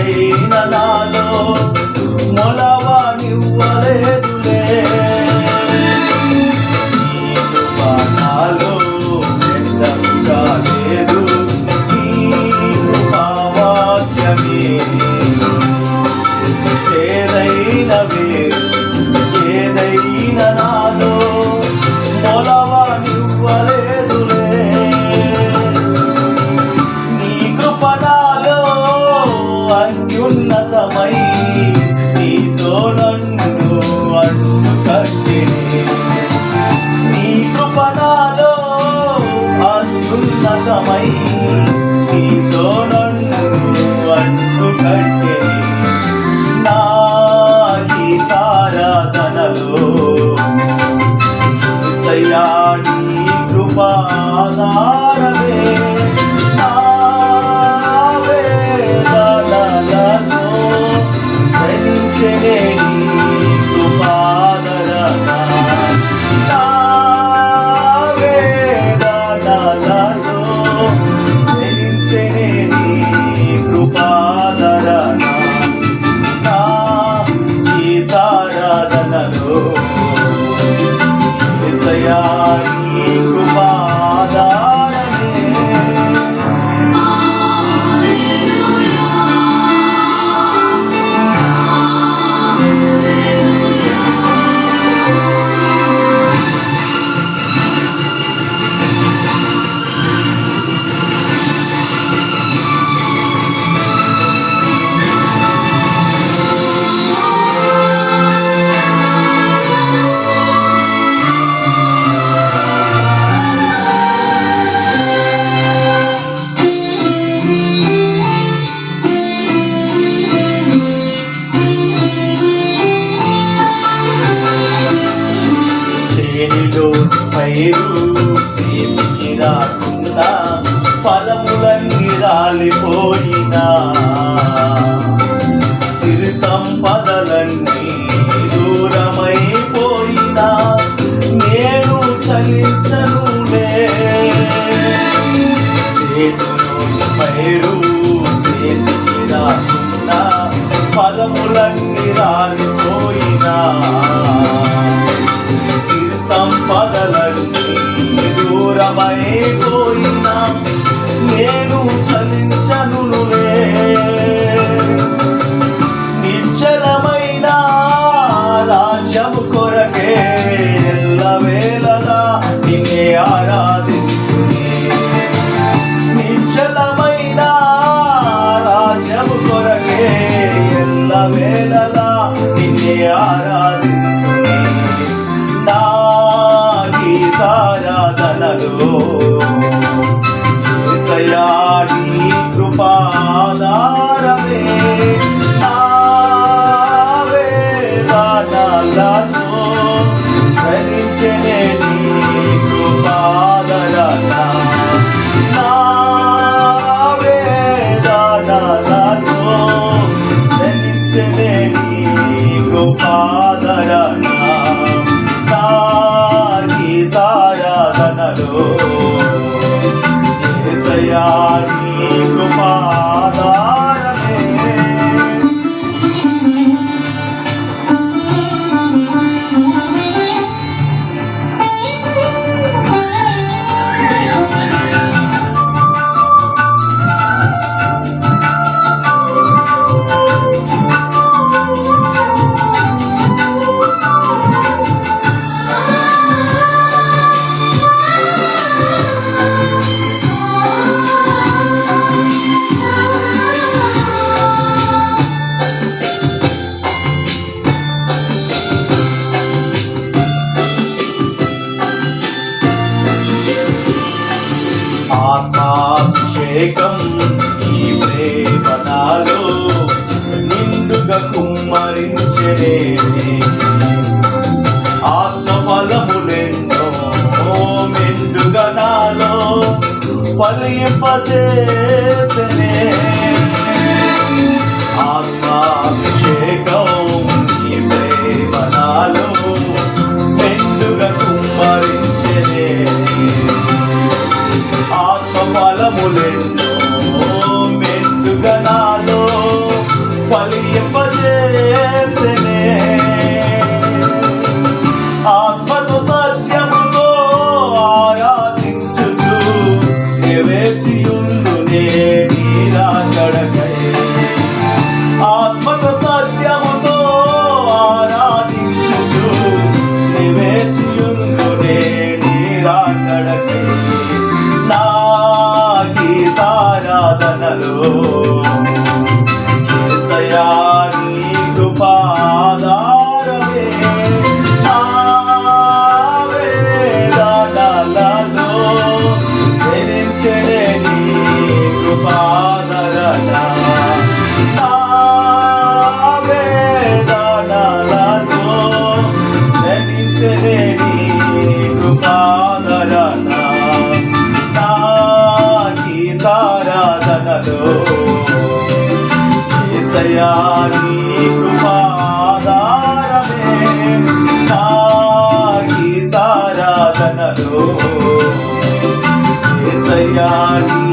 ఏదైన నాలో మొలవానివ్వలేదులే. నీకు బాణాలు వ్యర్థంగా లేదు. అత్యున్నతమై నీతో నన్ను అడ్డుకట్టిని నీ चलेगी రాలిపోయినా సిరి సంపదలన్నీ దూరమైపోయినా. నేను చలించనులే చేతులు పైరు చేతికి రాకుండా పదములన్నీ రాలిపోయినా. సిరి సంపదలన్నీ దూరమైపో ఎల్లవేళలా నిన్నే ఆరాధించునే నిశ్చలమైన రాజ్యము కొరకే ఎల్ల వేళలా నిన్నే ఆరాధించునే నా గీతారాధనలో సయాడి యేసయ్యా నీ అభిషేకం ఈ ప్రేమ నాలో నిండుగా కుమ్మరించనే ఆత్మఫలములెన్నో మెండుగా నాలో ఫలింపజేసనే యేసయ్యా నీ కృపాధారమే. నా గీతారాధనలో నీ